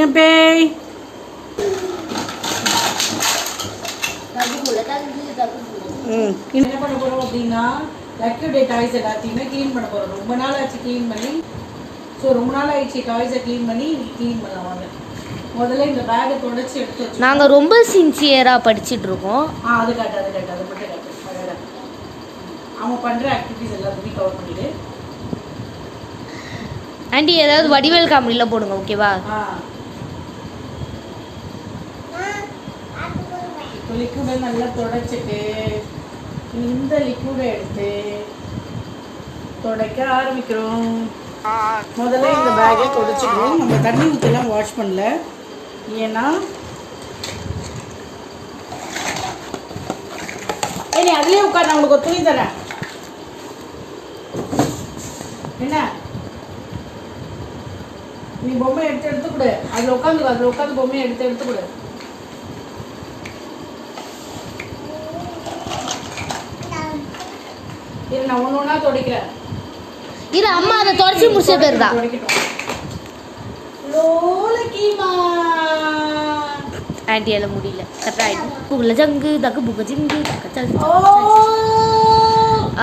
ஏன் பேய் ம். என்ன பண்ண போறோம் அப்படின்னா லக்கி டே டாய்ஸ் எல்லாத்தையுமே க்ளீன் பண்ண போறோம். ரொம்ப நாள் ஆச்சு க்ளீன் பண்ணி. ஸோ ரொம்ப நாள் ஆயிடுச்சு டாய்ஸை க்ளீன் பண்ணி க்ளீன் பண்ணலாம் வாங்க. முதல்ல இந்த பேக்கை தொடச்சி எடுத்து வச்சு நாங்க ரொம்ப சின்சியரா படிச்சிட்டு இருக்கோம். ஆ அது காட்டு அது காட்டு அது மட்டும் காட்டு. அவன் பண்ற ஆக்டிவிட்டிஸ் எல்லாத்தையும் கவர் பண்ணிட்டு ஆண்டி ஏதாவது வடிவேல் காமெடியில போடுங்க ஓகேவா ஆ. லிக்விடை நல்லா தொடச்சிட்டு இந்த லிக்விடை எடுத்து துடைக்க ஆரம்பிக்கிறோம். முதல்ல இந்த பேக்கை தொடச்சிக்கிறோம் நம்ம தண்ணி ஊற்றலாம் வாஷ் பண்ணல. ஏன்னா ஏய் நீ அதுலேயே உட்கார் நான் உங்களுக்கு ஒரு துணி தரேன். என்ன? நீ பொம்மை எடுத்து எடுத்து கொடு. அதில் உட்காந்து அதில் உட்காந்து பொம்மையை எடுத்து எடுத்துக்கொடு கொடு இரு நான் ஒன்று ஒன்றா துடைக்கிறேன். இது அம்மா அதை தொடச்சி முடிச்ச பேர் தான். ஆண்டி எல்லாம் முடியல. கரெக்டா ஆயிடுச்சு புகல ஜங்கு தக்கு புக ஜிங்கு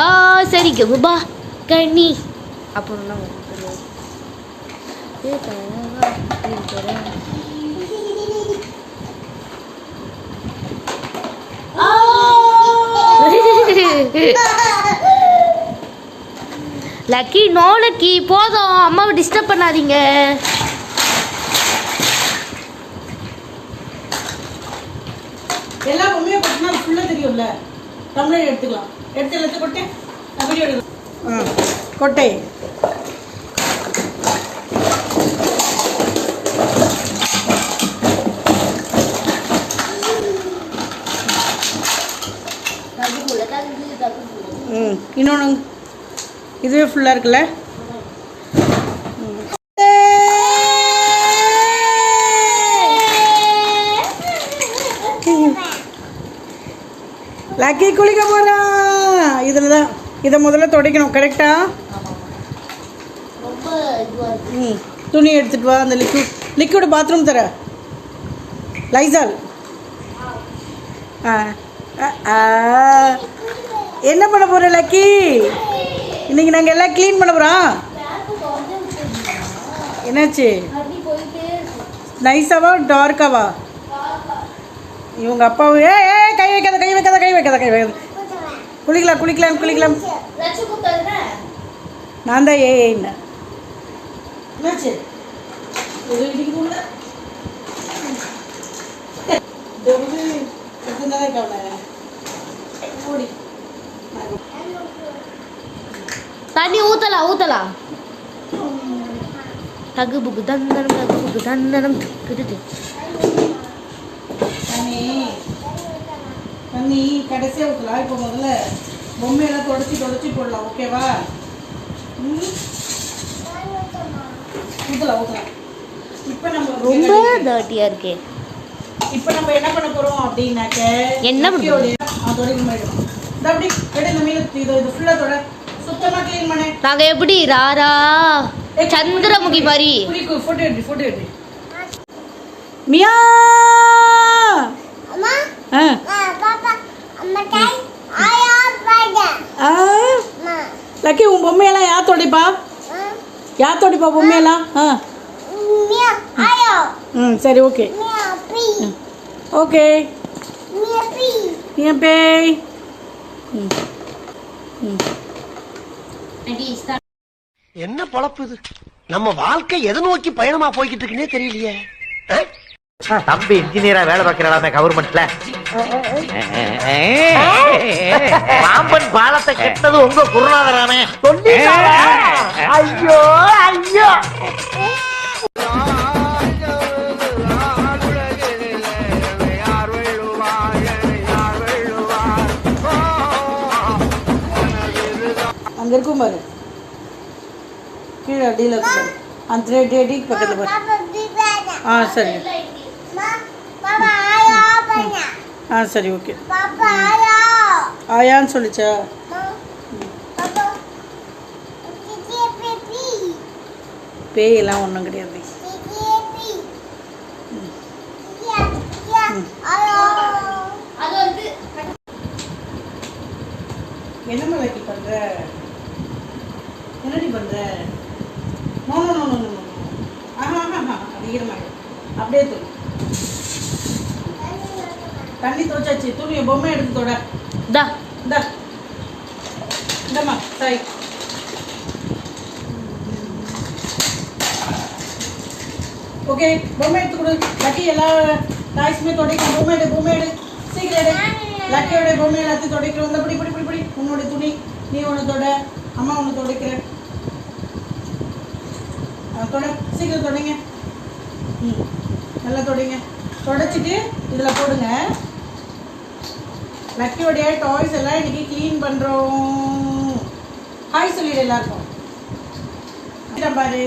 ஆ சரி கபா கண்ணி. அப்புறம் நான் ஏ தரவா, ஏ தரவா. லக்கி நோ லக்கி போதும். அம்மாவை டிஸ்டர்ப் பண்ணாதீங்க. எல்லா பொம்மையும் கொட்டினா அது ஃபுல்லாக தெரியும்ல. டம்ளர் எடுத்துக்கலாம். எடுத்து எல்லாத்தையும் வீடியோ எடுக்கிறேன். ஆ கொட்டை. ம் இன்னொன்று இதுவே ஃபுல்லாக இருக்குல்ல? லக்கி குளிக்க போகிறான் இதில் தான் இதை முதல்ல துடைக்கணும். கரெக்டா ம். துணி எடுத்துகிட்டு வா அந்த லிக்விட் லிக்விட் பாத்ரூம் தர. லைசால் ஆ. ஆ, ஆ. என்ன பண்ண போகிற லக்கி இன்னைக்கு நாங்கள் எல்லாம் க்ளீன் பண்ண போகிறோம் என்னாச்சு? நைஸாவா டார்க்காவா இவங்க அப்பாவும் ஏ ஏ கை வைக்காத கை வைக்காத கை வைக்காத கை வைக்காத. குளிக்கலாம் குளிக்கலாம் குளிக்கலாம். நான் தான் ஏ என்னாச்சு? ஓடி. தண்ணி ஊத்தலாம் ஊத்தலாம் தகு புகு தந்தனம் தகு புகு தந்தனம். கிட்டு தண்ணி. தண்ணி கடைசியாக ஊற்றலாம் இப்போ முதல்ல பொம்மையெல்லாம் தொடச்சி தொடச்சி போடலாம். ஓகேவா ஊற்றலாம் ஊற்றலாம் இப்போ நம்ம ரொம்ப டர்ட்டியா இருக்கே. இப்போ நம்ம என்ன பண்ண போகிறோம் அப்படின்னாக்க என்ன அதோட இது மாதிரி இந்த அப்படி இந்த மீன் இது இது ஃபுல்லாக தொட நாங்க எப்படி? ராரா. சந்திரமுகி மாதிரி. மியா! லக்கி உன் பொம்மையெல்லாம் யார் தொடைப்பா? யார் தொடைப்பா பொம்மையெல்லாம்? ஆ. ம் சரி ஓகே. ஓகே. என் பேய் ம். ம். என்ன பொழப்பு இது? நம்ம வாழ்க்கை எதை நோக்கி பயணமா போய்கிட்டு இருக்குன்னே தெரியலையே? தம்பி இன்ஜினியரா வேலை பார்க்கிறாமே கவர்மெண்ட்ல பாம்பன் பாலத்தை கெட்டது உங்க குருநாதரானே ஐயோ ஐயோ. அங்கே இருக்கும் பாரு. கீழே அடியில் இருக்கும் அந்த த்ரெட் அடிக்கு பக்கத்தில் பாரு. ஆ சரி. ஆ சரி ஓகே. ஆயான்னு சொல்லிச்சா? பேயெல்லாம் ஒன்றும் கிடையாது. என்ன மலைக்கு பண்ணுற என்னடி பண்ற no no no no no no. ஆஹா ஆஹா ஆஹா. அது ஈரமாயிடும் அப்படியே தூ. தண்ணி துவைச்சாச்சு துணியை பொம்மை எடுத்து தொட. தா. இந்தம்மா சாய். ஓகே பொம்மை எடுத்து கொடு. லக்கி எல்லா டாய்ஸுமே துடைக்கும் பொம்மை எடு பொம்மை எடு. சீக்கிரம் எடு. லக்கியோட பொம்மை எல்லாத்தையும் துடைக்கிறோம். இந்த பிடி பிடி பிடி பிடி. உன்னோட துணி நீ ஒன்று தொட. அம்மா ஒன்று துடைக்கிற ஆ, தொட சீக்கிரம் தொடங்க. ம். நல்லா தொடங்க. தொடச்சிட்டு இதில் போடுங்க. லக்கியோடைய டாய்ஸ் எல்லாம் இன்றைக்கி க்ளீன் பண்ணுறோம் ஹாய் சொல்லிடு எல்லாருக்கும். பாரு.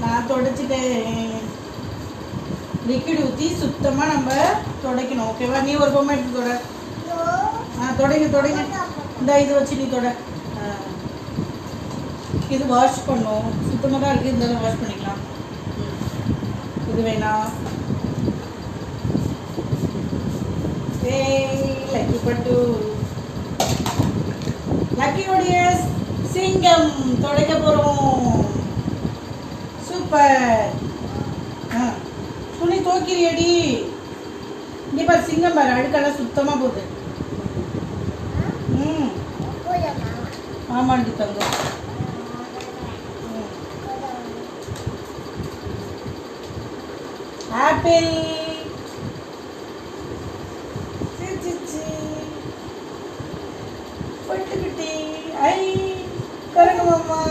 நான் தொடச்சிட்டேன். லிக்விட் ஊற்றி சுத்தமாக நம்ம துடைக்கணும். ஓகேவா நீ ஒரு பொம்மை எடுத்து தொட ஆ தொடங்க தொடங்க. இந்த இது வச்சு நீ தொட. இது வாஷ் பண்ணும். சுத்தமாக தான் இருக்குது இந்த வாஷ் பண்ணிக்கலாம். இது வேணாம் லக்கி பட்டு. லக்கியோடைய சிங்கம் தொடைக்க போகிறோம் சூப்பர். ஆ துணி தோக்கிறியடி இங்கே பாரு சிங்கம் பாரு. அழுக்கெல்லாம் சுத்தமாக போகுது. ம். ஆமாண்டி தங்கம். ஆப்பிள் சி, சி, சி. பட்டுக்குட்டி. ஐ கரங்க மாமா.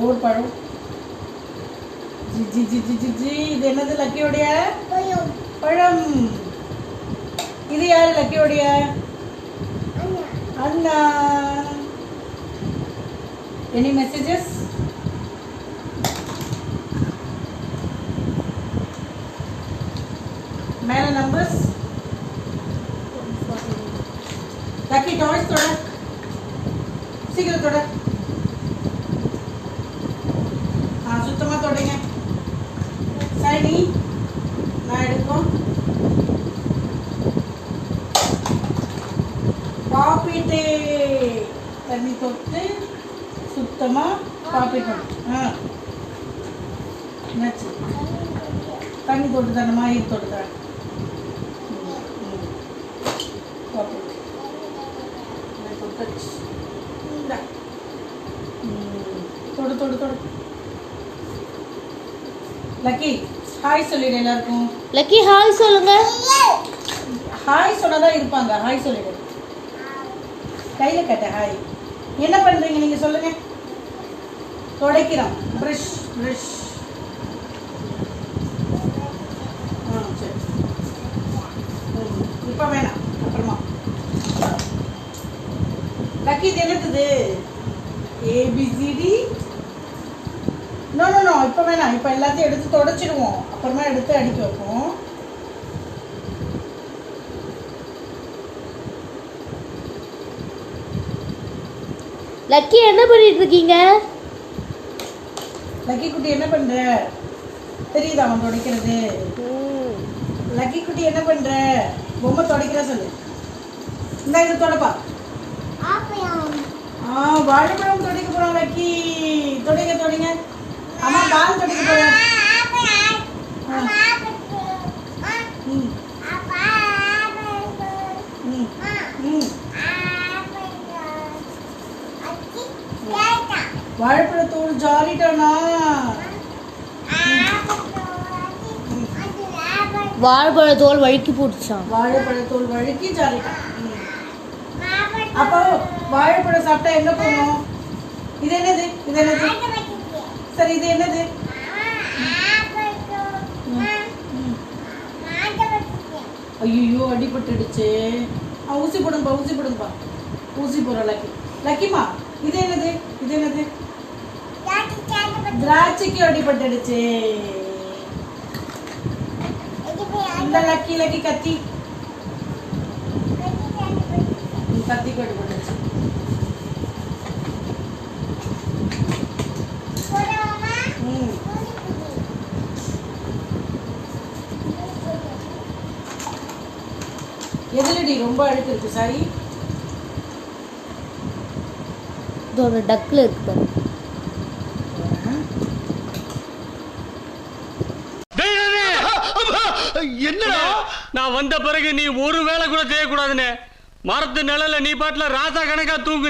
ஒரு பழம். ஜி ஜி ஜி ஜி ஜி ஜி. இது என்னது லக்கியோடைய? பழம். இது யாரு லக்கியோடைய அண்ணா எனி மெசேஜஸ் மேல நம்பர்ஸ் லக்கி டாய்ஸ் தொட சீக்கிரம் தொட ஆ சுத்தமா தொடங்க சரி தண்ணி தொட்டு சுத்தமா பாப்பிட் பண்ணும் ஆ. என்னாச்சு? தண்ணி தொட்டு தானம்மா இது தொட்டு தான் தொடு தொடு தொடு. லக்கி ஹாய் சொல்லிடு எல்லாருக்கும். லக்கி ஹாய் சொல்லுங்க. ஹாய் சொன்னதான் இருப்பாங்க. ஹாய் சொல்லிடு. கையில கட்ட ஹாய். என்ன பண்ணுறீங்க நீங்கள் சொல்லுங்க. துடைக்கிறோம். Brush brush. ஆ சரி. ம், வேணாம். அப்புறமா. லக்கி இது என்னது ஏபிசிடி நோ நோ நோ இப்போ வேணாம். இப்போ எல்லாத்தையும் எடுத்து தொடச்சிடுவோம். அப்புறமா எடுத்து அடிக்க வைப்போம். லக்கி என்ன பண்ணிட்டு இருக்கீங்க லக்கி குட்டி என்ன பண்ற? தெரியுதா அவன் துடைக்கிறது? லக்கி குட்டி என்ன பண்ற? பொம்மை துடைக்கிற சொல்லு. இந்த இது தொடப்பா. ஆ வாழைப்பழம் துடைக்க போறோம் லக்கி. துடைங்க துடைங்க. அம்மா கால் துடைக்க போறேன் ஆ. ம் ம் ம் வாழைப்பழத்தூள் ஜாலிட்டானா வாழைப்பழ தோல் வழுக்கி போட்டுச்சான் வாழைப்பழத்தூள் வழுக்கி ஜாலிட்டான். அப்போ வாழைப்பழம் சாப்பிட்டா என்ன பண்ணும்? இது என்னது? இது என்னது? சரி இது என்னது. ஐயோ அடிபட்டுடுச்சு. ஊசி போடுங்கப்பா ஊசி போடுங்கப்பா. ஊசி போடுற லக்கி. லக்கிமா இது என்னது? இது என்னது? திராட்சைக்கு அடிபட்டுடுச்சு இந்த லக்கி லக்கி கத்தி. கத்திக்கு அடிபட்டுச்சு எதுலடி ரொம்ப அழுக்கு இருக்கு சாரி? இது ஒரு டக்கில் இருக்கு நான் வந்த பிறகு நீ ஒரு வேலை கூட செய்யக்கூடாதுன்னு. மரத்து நிழல நீ பாட்டுல ராசா கணக்கா தூங்கு